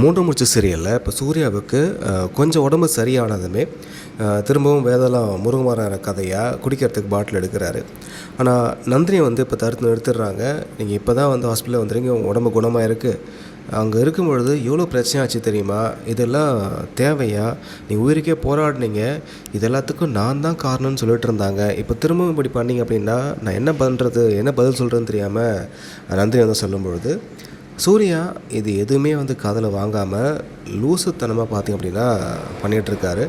மூன்று முடிச்சு சீரியலில் இப்போ சூர்யாவுக்கு கொஞ்சம் உடம்பு சரியானதுமே திரும்பவும் வேதெல்லாம் முருகமாரான கதையாக குடிக்கிறதுக்கு பாட்டில் எடுக்கிறாரு. ஆனால் நந்தினியை வந்து இப்போ தடுத்து நிறுத்திடுறாங்க. நீங்கள் இப்போ தான் வந்து ஹாஸ்பிட்டலில் வந்துடுங்க உங்கள் உடம்பு குணமாக இருக்குது அங்கே இருக்கும் பொழுது எவ்வளோ பிரச்சனை ஆச்சு தெரியுமா? இதெல்லாம் தேவையா? நீ உயிருக்கே போராடினீங்க. இது எல்லாத்துக்கும் நான் தான் காரணம்னு சொல்லிட்டு இருந்தாங்க. இப்போ திரும்பவும் இப்படி பண்ணீங்க அப்படின்னா நான் என்ன பண்ணுறது என்ன பதில் சொல்கிறேன்னு தெரியாமல் நந்தினி வந்து சொல்லும் பொழுது சூர்யா இது எதுவுமே வந்து காதில் வாங்காமல் லூசுத்தனமாக பார்த்தீங்க அப்படின்னா பண்ணிகிட்ருக்காரு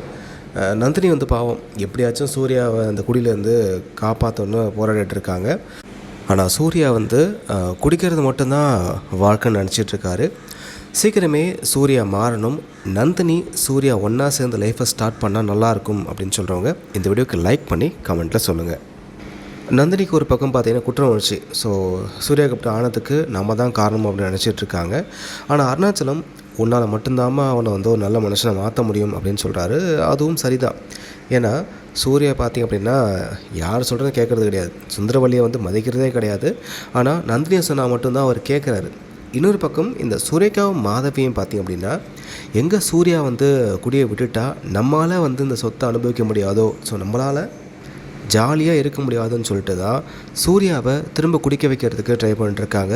நந்தினி வந்து பாவம். எப்படியாச்சும் சூர்யாவை அந்த குடியிலேருந்து காப்பாற்றணும்னு போராடிட்டு இருக்காங்க ஆனால் சூர்யா வந்து குடிக்கிறது மட்டும்தான் வாழ்க்கைன்னு நினச்சிட்ருக்காரு. சீக்கிரமே சூர்யா மாறணும். நந்தினி சூர்யா ஒன்றா சேர்ந்து லைஃப்பை ஸ்டார்ட் பண்ணால் நல்லாயிருக்கும் அப்படின்னு சொல்கிறவங்க இந்த வீடியோக்கு லைக் பண்ணி கமெண்ட்டில் சொல்லுங்கள் நந்தினிக்கு ஒரு பக்கம் பார்த்தீங்கன்னா குற்றம் உணர்ச்சி ஸோ சூர்யாவுக்கு இப்படி ஆனதுக்கு நம்ம தான் காரணம் அப்படின்னு நினச்சிட்டு இருக்காங்க. ஆனால் அருணாச்சலம் உன்னால் மட்டும்தாம்மா அவனை வந்து ஒரு நல்ல மனுஷனை மாற்ற முடியும் அப்படின்னு சொல்கிறாரு அதுவும் சரிதான். ஏன்னா சூர்யா பார்த்திங்க அப்படின்னா யார் சொல்கிறத கேட்குறது கிடையாது. சுந்தரவல்லியை வந்து மதிக்கிறதே கிடையாது. ஆனால் நந்தினியை சொன்னால் மட்டும்தான் அவர் கேட்குறாரு. இன்னொரு பக்கம் இந்த சுரேகாவும் மாதவியும் பார்த்தீங்க அப்படின்னா எங்கே சூர்யா வந்து குடியை விட்டுட்டா நம்மளால் வந்து இந்த சொத்தை அனுபவிக்க முடியாதோ? ஸோ நம்மளால் ஜாலியாக இருக்க முடியாதுன்னு சொல்லிட்டு தான் சூர்யாவை திரும்ப குடிக்க வைக்கிறதுக்கு ட்ரை பண்ணிட்டுருக்காங்க.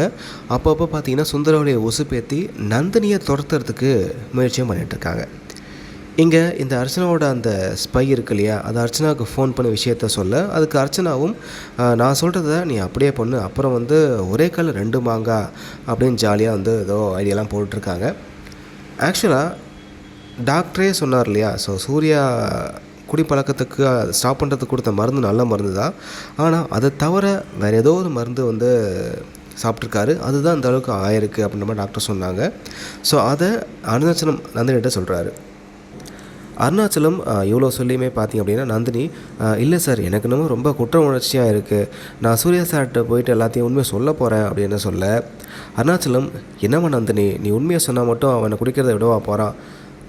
அப்பப்போ பார்த்தீங்கன்னா சுந்தரவழியை ஒசுப்பேத்தி நந்தினியை துரத்துறதுக்கு முயற்சியும் பண்ணிகிட்ருக்காங்க இங்கே இந்த அர்ச்சனாவோட அந்த ஸ்பை இருக்கு இல்லையா அது அர்ச்சனாவுக்கு ஃபோன் பண்ண விஷயத்த சொல்ல அதுக்கு அர்ச்சனாவும் நான் சொல்கிறத நீ அப்படியே பண்ணு அப்புறம் வந்து ஒரே கல் ரெண்டு மாங்கா அப்படின்னு ஜாலியாக வந்து ஏதோ ஐடியாலாம் போட்டுட்ருக்காங்க ஆக்சுவலாக டாக்டரே சொன்னார் இல்லையா ஸோ சூர்யா குடிப்பழக்கத்துக்கு ஸ்டாப் பண்ணுறதுக்கு கொடுத்த மருந்து நல்ல மருந்து தான் ஆனால் அதை தவிர வேறு ஏதோ ஒரு மருந்து வந்து சாப்பிட்ருக்காரு அதுதான் அந்த அளவுக்கு ஆயிருக்கு அப்படின்ற மாதிரி டாக்டர் சொன்னாங்க. ஸோ அதை அருணாச்சலம் நந்தினிகிட்ட சொல்கிறாரு அருணாச்சலம் இவ்வளோ சொல்லியுமே பார்த்தீங்க அப்படின்னா நந்தினி இல்லை சார் எனக்கு இன்னமும் ரொம்ப குற்ற உணர்ச்சியாக இருக்குது நான் சூர்யா சார்கிட்ட போயிட்டு எல்லாத்தையும் உண்மையை சொல்ல போகிறேன் அப்படின்னு சொல்ல அருணாச்சலம் என்னம்மா நந்தினி? நீ உண்மையை சொன்னால் மட்டும் அவனை குடிக்கிறத விடவா போகிறான்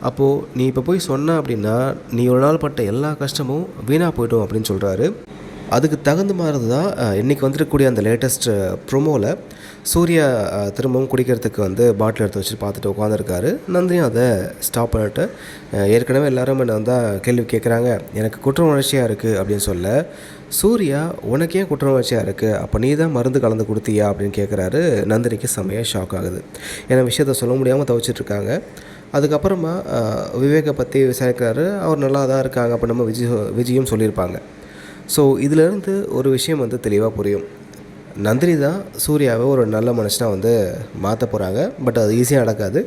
அப்போது நீ இப்போ போய் சொன்ன அப்படின்னா நீ ஒரு நாள் பட்ட எல்லா கஷ்டமும் வீணாக போய்டும் அப்படின்னு சொல்கிறாரு அதுக்கு தகுந்த மாதிரி தான் இன்றைக்கி வந்துருக்கக்கூடிய அந்த லேட்டஸ்ட் ப்ரொமோவில் சூர்யா திரும்பவும் குடிக்கிறதுக்கு வந்து பாட்டில் எடுத்து வச்சு பார்த்துட்டு உட்காந்துருக்காரு நந்தினியும் அதை ஸ்டாப் பண்ணிட்டு ஏற்கனவே எல்லாரும் என்ன வந்தால் கேள்வி கேட்குறாங்க எனக்கு குற்ற உணர்ச்சியாக இருக்குது அப்படின்னு சொல்ல சூர்யா உனக்கே குற்ற உணர்ச்சியாக இருக்குது அப்போ நீ தான் மருந்து கலந்து கொடுத்தியா? அப்படின்னு கேட்குறாரு. நந்தினிக்கு செம்மையாக ஷாக் ஆகுது. ஏன்னா விஷயத்த சொல்ல முடியாமல் தவிச்சிட்ருக்காங்க அதுக்கப்புறமா விவேகை பற்றி விசாரிக்கிறாரு. அவர் நல்லா தான் இருக்காங்க அப்போ நம்ம விஜய் விஜயும் சொல்லியிருப்பாங்க. ஸோ இதிலேருந்து ஒரு விஷயம் வந்து தெளிவாக புரியும். நந்தினி தான் சூர்யாவை ஒரு நல்ல மனுஷனாக வந்து மாற்ற போகிறாங்க பட் அது ஈஸியாக நடக்காது.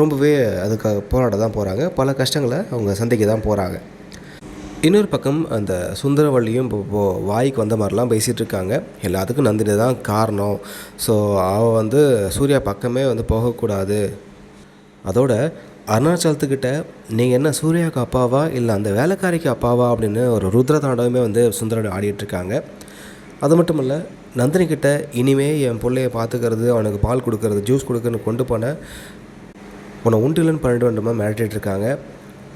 ரொம்பவே அதுக்காக போராட தான் போகிறாங்க பல கஷ்டங்களை அவங்க சந்திக்க தான் போகிறாங்க இன்னொரு பக்கம் அந்த சுந்தரவள்ளியும் இப்போ இப்போ வாய்க்கு வந்த மாதிரிலாம் பேசிகிட்டு இருக்காங்க. எல்லாத்துக்கும் நந்தினி தான் காரணம். ஸோ அவள் வந்து சூர்யா பக்கமே வந்து போகக்கூடாது. அதோட அருணாச்சலத்துக்கிட்ட நீங்கள் என்ன சூர்யாவுக்கு அப்பாவா? இல்லை அந்த வேலைக்காரிக்கு அப்பாவா? அப்படின்னு ஒரு ருத்ர தாண்டவமே வந்து சுந்தரன் ஆடிட்டுருக்காங்க அது மட்டும் இல்லை நந்தினி கிட்ட இனிமே என் பிள்ளைய பார்த்துக்கிறது அவனுக்கு பால் கொடுக்கறது ஜூஸ் கொடுக்குன்னு கொண்டு போன உன்னை இல்லைன்னு பண்ணிட்டு வேண்டுமா மிரட்டிட்டு இருக்காங்க.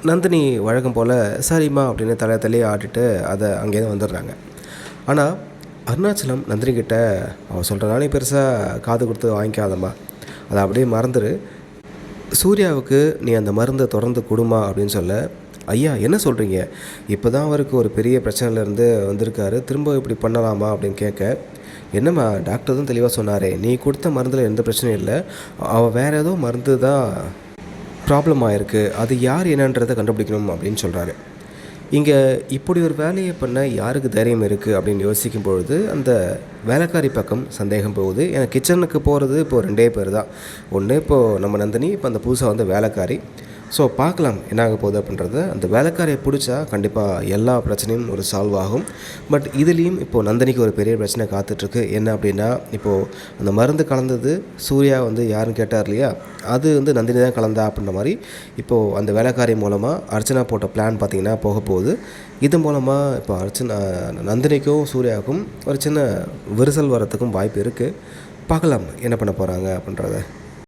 நந்தினி வழக்கம் போல் சரிம்மா அப்படின்னு தலை தலையை ஆடிட்டு அதை அங்கேயே வந்துடுறாங்க. ஆனால் அருணாச்சலம் நந்தினி அவன் சொல்கிறனாலே பெருசாக காது கொடுத்து வாங்கிக்காதம்மா. அதை அப்படியே மறந்துடு சூர்யாவுக்கு நீ அந்த மருந்தை தொடர்ந்து கொடுமா அப்படின்னு சொல்ல ஐயா என்ன சொல்கிறீங்க இப்போ தான் அவருக்கு ஒரு பெரிய பிரச்சனையிலேருந்து வந்திருக்காரு. திரும்ப இப்படி பண்ணலாமா? அப்படின்னு கேட்க என்னம்மா டாக்டர் தான் தெளிவாக சொன்னாரே. நீ கொடுத்த மருந்தில் எந்த பிரச்சனையும் இல்லை. அவள் வேறு ஏதோ மருந்து தான் ப்ராப்ளம் ஆயிருக்கு. அது யார் என்னன்றதை கண்டுபிடிக்கணும் அப்படின்னு சொல்கிறாரு இங்கே இப்படி ஒரு வேலையை பண்ண யாருக்கு தைரியம் இருக்குது அப்படின்னு யோசிக்கும் பொழுது அந்த வேலைக்காரி பக்கம் சந்தேகம் போகுது. ஏன்னா கிச்சனுக்கு போகிறது இப்போ ரெண்டே பேர் தான். ஒன்று இப்போது நம்ம நந்தினி இப்போ அந்த புதுசாக வந்து வேலைக்காரி. ஸோ பார்க்கலாம் என்ன ஆக போகுது அப்படின்றத. அந்த வேலைக்காரியை பிடிச்சா கண்டிப்பாக எல்லா பிரச்சனையும் ஒரு சால்வ் ஆகும். பட் இதுலேயும் இப்போது நந்தினிக்கு ஒரு பெரிய பிரச்சனை காத்துட்ருக்கு. என்ன அப்படின்னா இப்போது அந்த மருந்து கலந்தது சூர்யா வந்து யாருன்னு கேட்டார் இல்லையா? அது வந்து நந்தினி தான் கலந்தா அப்படின்ற மாதிரி இப்போது அந்த வேலைக்காரி மூலமாக அர்ச்சனா போட்ட பிளான் பார்த்திங்கன்னா போக போகுது. இது மூலமாக இப்போ அர்ச்சனா நந்தினிக்கும் சூர்யாவுக்கும் ஒரு சின்ன விரிசல் வரத்துக்கும் வாய்ப்பு இருக்குது பார்க்கலாம் என்ன பண்ண போகிறாங்க அப்படின்றத.